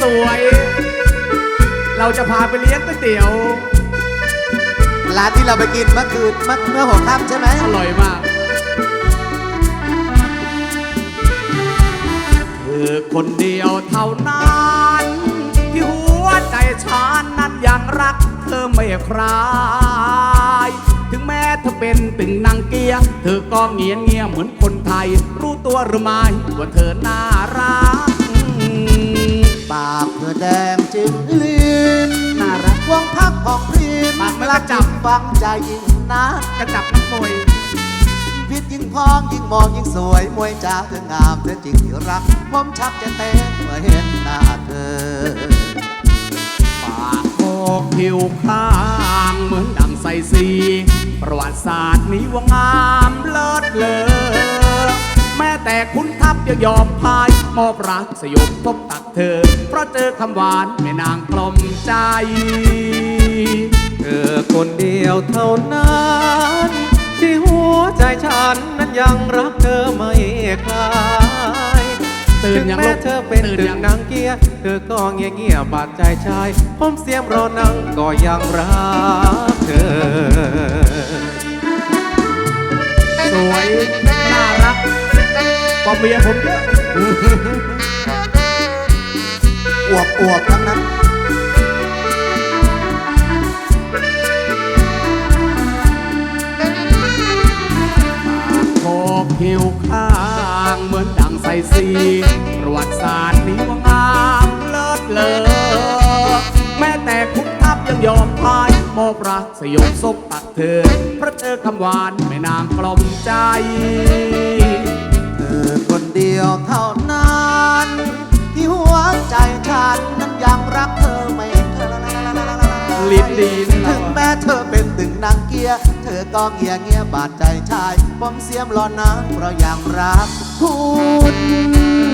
สวย เราจะพาไปเลี้ยงก๋วยเตี๋ยว ร้านที่เราไปกินเมื่อคืนเมื่อเมื่อหัวค่ำใช่ไหมอร่อยมากเธอคนเดียวเท่านั้นที่หัวใจฉันนั้นยังรัก เธอไม่คลายถึงแม้เธอเป็นตึงนางเกีย เธอก็เงียเงียเหมือนคนไทย รู้ตัวหรือไม่ว่าเธอน่า ของพริมปากมันกรัระจับ ฟังใจยิ่งนะกระจับนักมวยพิษยิ่งพองยิ่งมองยิ่งสวย มวยจ้าเธองามเธอจริงที่รัก ผมชักจะเต้นเมื่อเห็นหน้าเธอ ปากโคกผิวข้างเหมือนดังใสสี ประวัติศาสตร์นี้ว่างามเลิศเลอ แม้แต่คุณทัพยังยอมพาย มอบรักสยบทบตักเธอ เพราะเจอคำหวานแม่นางกลมใจเธอ คนเดียวเท่านั้น ที่หัวใจฉันนั้นยังรักเธอไม่คลายตื่นถึงยังแม้ลูกเธอเป็นตื่นตึยัง งนางเกียร์เธอก็เงียเงียๆบาดใจชายผมเสียมรอนังก็ยังรักเธอ สวยน่ารักกว่าเมียผมเยอะ อวบอวบๆทั้งนั้น หิวข้างเหมือนดังใสสีประวัติศาสตร์นี้ว่างามเลิศเลอแม้แต่คุณทัพยังยอมพายมอบรักสยบซบตักเธอเพราะเจอคำหวานแม่นางกลมใจ ย เธอก็เงียเงียบาดใจชาย ผมเสียมรอนางเพราะยังรักคุณ